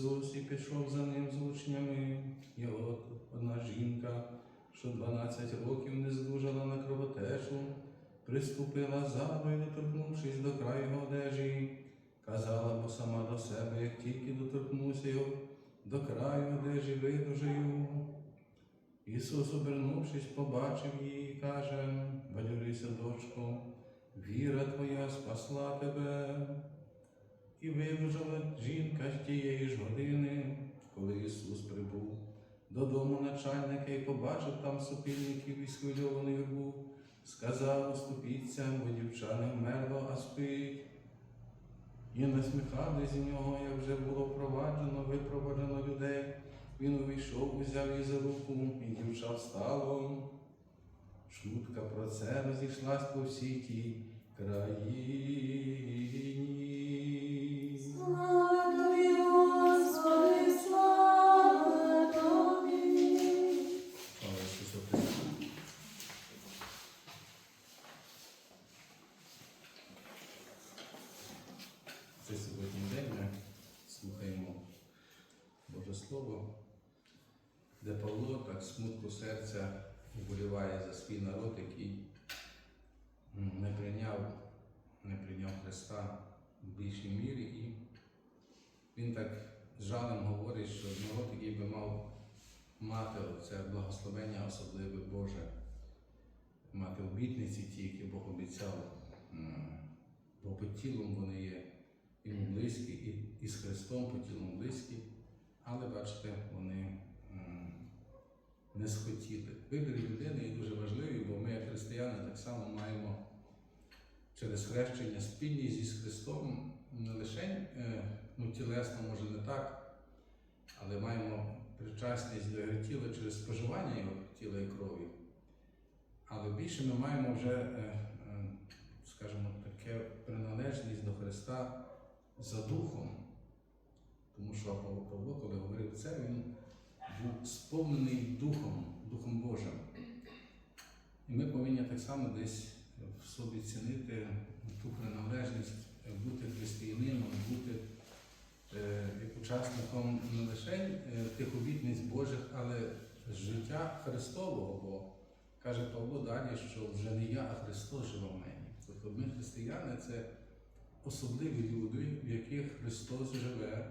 Ісус і пішов за ним з учнями. І от одна жінка, що 12 років не здужала на кровотечу, приступила ззаду доторкнувшись до краю його одежі, казала бо сама до себе, як тільки доторкнуся його до краю одежі видужаю. Ісус, обернувшись, побачив її і каже, бадьорися, дочко, віра твоя спасла тебе. І видужала жінка з тієї ж години, коли Ісус прибув додому начальника і побачив там сопільників і схвильований був, сказав, оступіться, бо дівча не вмерла, а спить. І насміхали з нього, як вже було впроваджено, випроваджено людей. Він увійшов, узяв її за руку, і дівча встало. Шутка про це розійшлась по всій тій країні. Це сьогодні день ми слухаємо Боже Слово, де Павло так смутку серця вболіває за свій народ, який не прийняв, Христа в більшій мірі. І він так з жалем говорить, що народ, який би мав мати це благословення особливе Боже, мати обітниці ті, які Бог обіцяв, бо по тілом вони є йому близькі, і, і з Христом по тілом близькі, але бачите, вони не схотіли. Вибір людини є дуже важливий, бо ми, як християни, так само маємо через хрещення спільність зі Христом не лише е, ну, тілесно, може не так, але маємо причасність до його тіла через споживання його тіла і крові. Але більше ми маємо вже, е, е, скажімо, таке приналежність до Христа за духом. Тому що Павло, Павло, коли говорив це, він був сповнений Духом, Духом Божим. І ми повинні так само десь в собі цінити ту приналежність, бути християнином, бути учасником не лише е, тих обітниць Божих, але життя Христового, бо каже Павло далі, що вже не я, а Христос живе в мені. Тобто ми християни це особливі люди, в яких Христос живе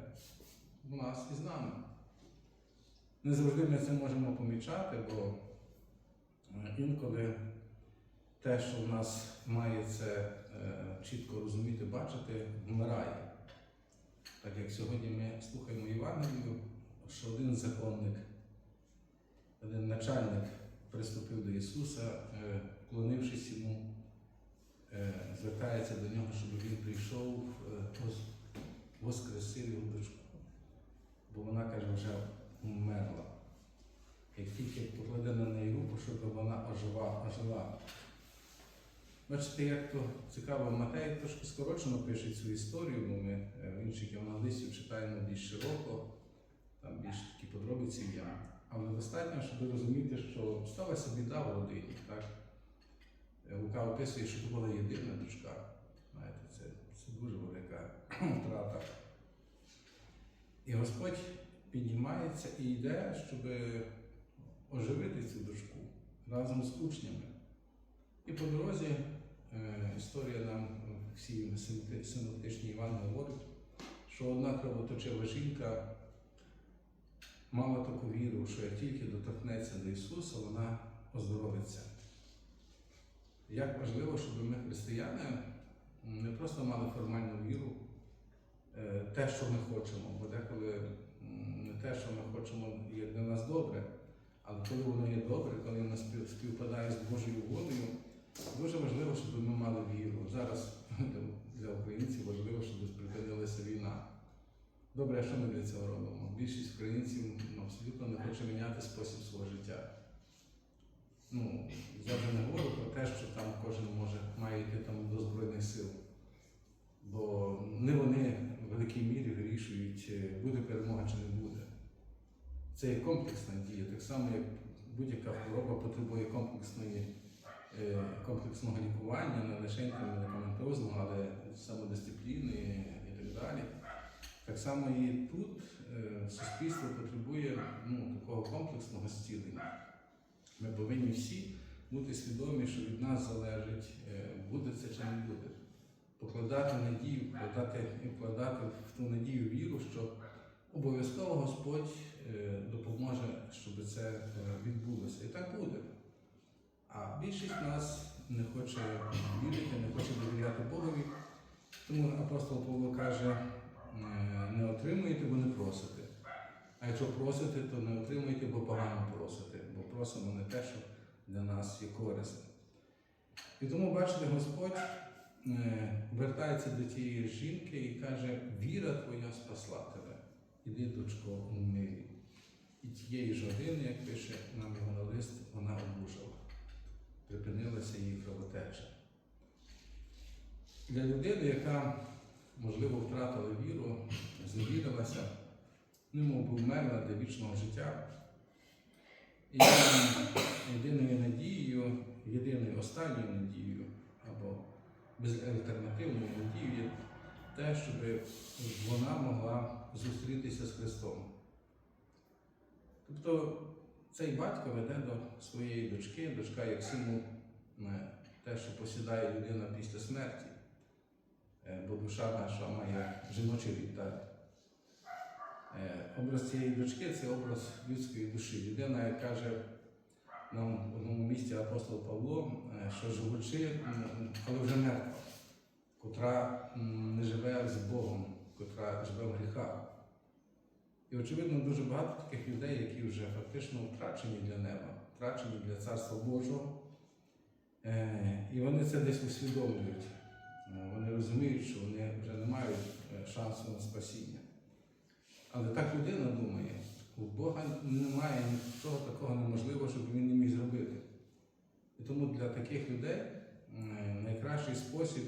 в нас і з нами. Не завжди ми це можемо помічати, бо е, інколи те, що в нас має це е, чітко розуміти, бачити, вмирає. Так як сьогодні ми слухаємо Євангелію, що один законник, один начальник приступив до Ісуса, е, вклонившись йому, е, звертається до нього, щоб він прийшов, е, воскресив його дочку. Бо вона каже, вже вмерла. Як тільки покладе на неї руку, щоб вона ожила, ожила. Бачите, як то цікаво, Матей трошки скорочено пише цю історію, бо ми е, в інших євангелистів читаємо більш широко, там більш такі подробиці є. Але достатньо, щоб розуміти, що сталася біда в родині. Так? Е, Лука описує, що це була єдина дочка. Знаєте, це, це дуже велика втрата. І Господь піднімається і йде, щоб оживити цю дочку разом з учнями. І по дорозі історія нам всі синоптичні Іван говорить, що одна кровоточива жінка мала таку віру, що як тільки доторкнеться до Ісуса, вона оздоровиться. Як важливо, щоб ми, християни, не просто мали формальну віру, е, те, що ми хочемо, бо деколи не те, що ми хочемо, є для нас добре, але коли воно є добре, коли воно співпадає з Божою волею, дуже важливо, щоб ми мали віру. Зараз для українців важливо, щоб припинилася війна. Добре, що ми для цього робимо? Більшість українців ну, абсолютно не хоче міняти спосіб свого життя. Ну, я вже не говорю про те, що там кожен може має йти там до Збройних сил. Бо не вони в великій мірі вирішують, е, буде перемога чи не буде. Це є комплексна дія, так само, як будь-яка хвороба потребує комплексної комплексного лікування, не лише медикаментозного, але самодисципліни і так далі. Так само і тут е, суспільство потребує ну, такого комплексного зцілення. Ми повинні всі бути свідомі, що від нас залежить, е, буде це чи не буде. Покладати надію, вкладати, вкладати в ту надію віру, що обов'язково Господь е, допоможе, щоб це е, відбулося. І так буде. Більшість нас не хоче вірити, не хоче довіряти Богові. Тому апостол Павло каже, е, не отримуєте, бо не просите. А якщо просите, то не отримуєте, бо погано просите, бо просимо не те, що для нас є корисне. І тому, бачите, Господь е, вертається до тієї жінки і каже: віра твоя спасла тебе. Іди, дочко, у мирі. І тієї ж години, як пише нам його на лист, вона одужала. Припинилася її кровотеча. Для людини, яка, можливо, втратила віру, зневірилася, немов би вмерла для вічного життя. І єдиною надією, єдиною останньою надією або безальтернативною надією є те, щоб вона могла зустрітися з Христом. Тобто цей батько веде до своєї дочки, дочка як символ е, те, що посідає людина після смерті, Е, бо душа наша має жіночий віталь. Е, Образ цієї дочки це образ людської душі. Людина, як каже нам в одному місці апостол Павло, що живучи, але вже мертва, котра не живе з Богом, котра живе в гріхах. І очевидно, дуже багато таких людей, які вже фактично втрачені для неба, втрачені для Царства Божого. Е, І вони це десь усвідомлюють. Е, Вони розуміють, що вони вже не мають е, шансу на спасіння. Але так людина думає, у Бога немає нічого такого неможливого, щоб він не міг зробити. І тому для таких людей найкращий спосіб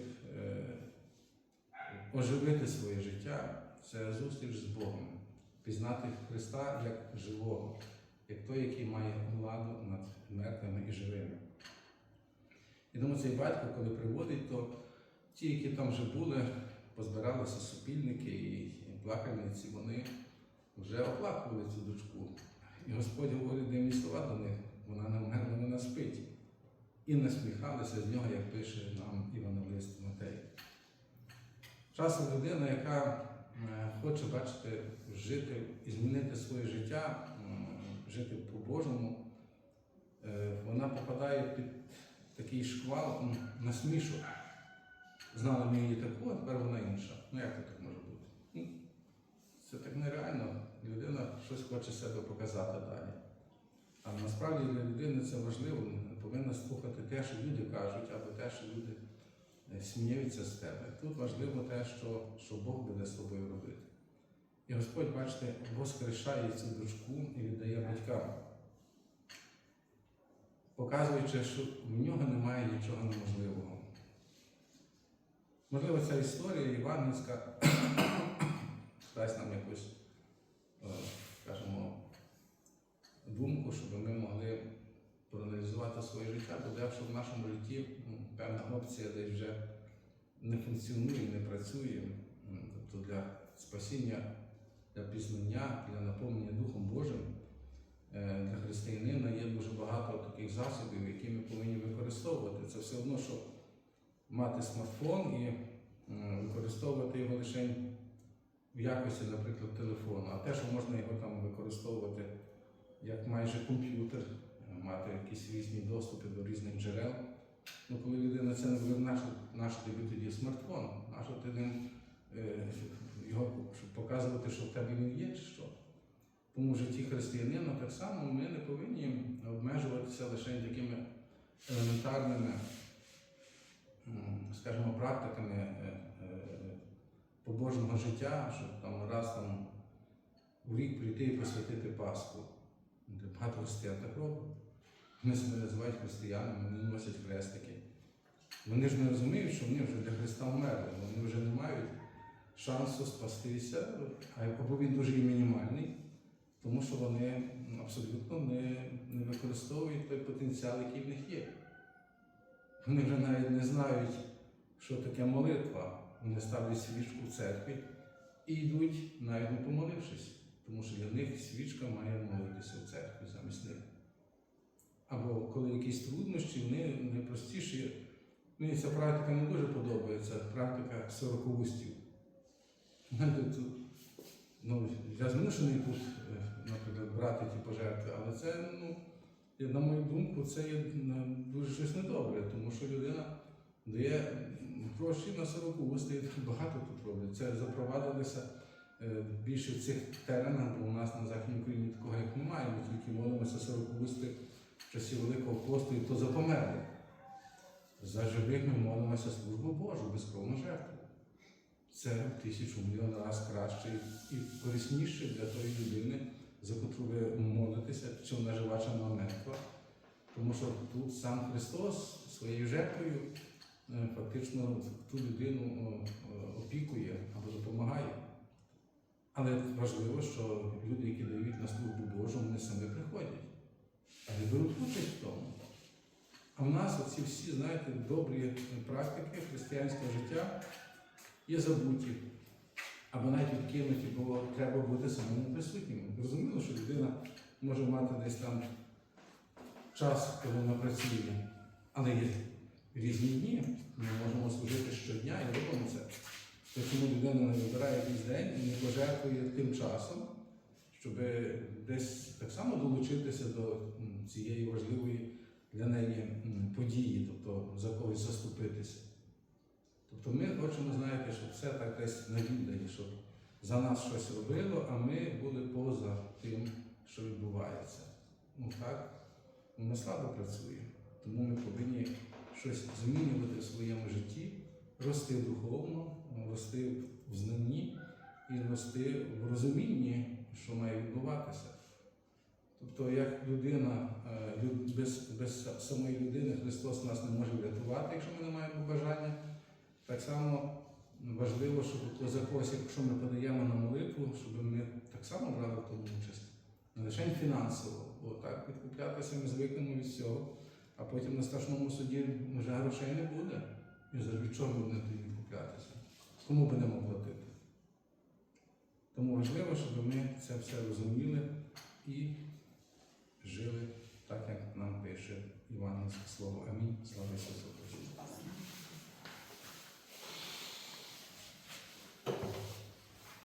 оживити своє життя це зустріч з Богом, пізнати Христа як живого, як той, який має владу над мертвими і живими. І тому цей батько, коли приводить, то ті, які там вже були, позбиралися супільники і плакальниці, вони вже оплакували цю дочку. І Господь говорить дивні слова до них, вона не вмерла, вона спить. І насміхалися з нього, як пише нам Івановлист Матей. Часом людина, яка хоче, бачите, жити і змінити своє життя, жити по-божому, е, вона попадає під такий шквал насмішок. Знали ми її таку, а тепер вона інша. Ну як це так може бути? Ну, Це так нереально. Людина щось хоче себе показати далі. А насправді для людини це важливо. Повинна слухати те, що люди кажуть, або те, що люди е, сміються з тебе. Тут важливо те, що, що Бог буде з тобою робити. І Господь, бачите, воскрешає цю дочку і віддає батькам, показуючи, що в нього немає нічого неможливого. Можливо, ця історія євангельська дасть нам якусь, е, скажімо, думку, щоб ми могли проаналізувати своє життя, бо якщо в нашому житті певна опція десь вже не функціонує, не працює, тобто для спасіння, для пізнання, для наповнення Духом Божим, е, для християнина є дуже багато таких засобів, які ми повинні використовувати. Це все одно, що мати смартфон і використовувати його лише в якості, наприклад, телефону, а те, що можна його там використовувати як майже комп'ютер, мати якісь різні доступи до різних джерел. Ну, коли людина це не робить, наш, тобі тоді смартфон, наш ним е, його щоб показувати, що в тебе він є, що. Тому в житті християнина так само ми не повинні обмежуватися лише такими елементарними, скажімо, практиками е, е, побожного життя, щоб там раз там у рік прийти і посвятити Пасху. Де Багато християн так роблять. Вони себе називають християнами, вони носять хрестики. Вони ж не розуміють, що вони вже для Христа вмерли, вони вже не мають шансу спастися, або він дуже є мінімальний, тому що вони абсолютно не, не використовують той потенціал, який в них є. Вони вже навіть не знають, що таке молитва. Вони ставлять свічку в церкві і йдуть, навіть не помолившись, тому що для них свічка має молитися в церкві замість них. Або коли якісь труднощі, вони найпростіші. Мені ця практика не дуже подобається, практика сорокоустів. Знаєте, ну, я змушений тут, е, наприклад, брати ті пожертви, але це, ну, на мою думку, це є дуже щось недобре, тому що людина дає гроші на сорокоусти, і багато тут роблять. Це запровадилося е, більше в цих теренах, бо у нас на Західній Україні такого як немає. Ми тільки молимося сорокоусти в часі Великого посту, і то за померлих. За живих ми молимося службу Божу, безкровну жертву. Це в тисячу мільйон раз краще і корисніше для тої людини, за котру ви молитеся, чи вона жива, чи. Тому що тут сам Христос своєю жертвою е, фактично ту людину о, опікує або допомагає. Але важливо, що люди, які дають на службу Божу, вони самі приходять, але беруть участь в тому. А в нас оці всі, знаєте, добрі практики християнського життя є забуті. Або навіть відкинуті, бо треба бути самому присутнім. Зрозуміло, що людина може мати десь там час, коли вона працює, але є різні дні. Ми можемо служити щодня і робимо це. Чому людина не вибирає якийсь день і не пожертвує тим часом, щоб десь так само долучитися до цієї важливої для неї події, тобто за когось заступитися. Тобто ми хочемо, знаєте, щоб все так десь на віддані, щоб за нас щось робило, а ми були поза тим, що відбувається. Ну так, ми слабо працюємо. Тому ми повинні щось змінювати в своєму житті, рости духовно, рости в знанні і рости в розумінні, що має відбуватися. Тобто, як людина, е, без, без самої людини Христос нас не може врятувати, якщо ми не маємо бажання. Так само важливо, щоб за когось, якщо ми подаємо на молитву, щоб ми так само брали в тому участь. Не лише фінансово, бо так відкуплятися ми звикнемо від всього, а потім на страшному суді вже грошей не буде. І за від чого будемо тоді куплятися? Кому будемо платити? Тому важливо, щоб ми це все розуміли і жили так, як нам пише Іван слово. Амінь. Слава Ісусу.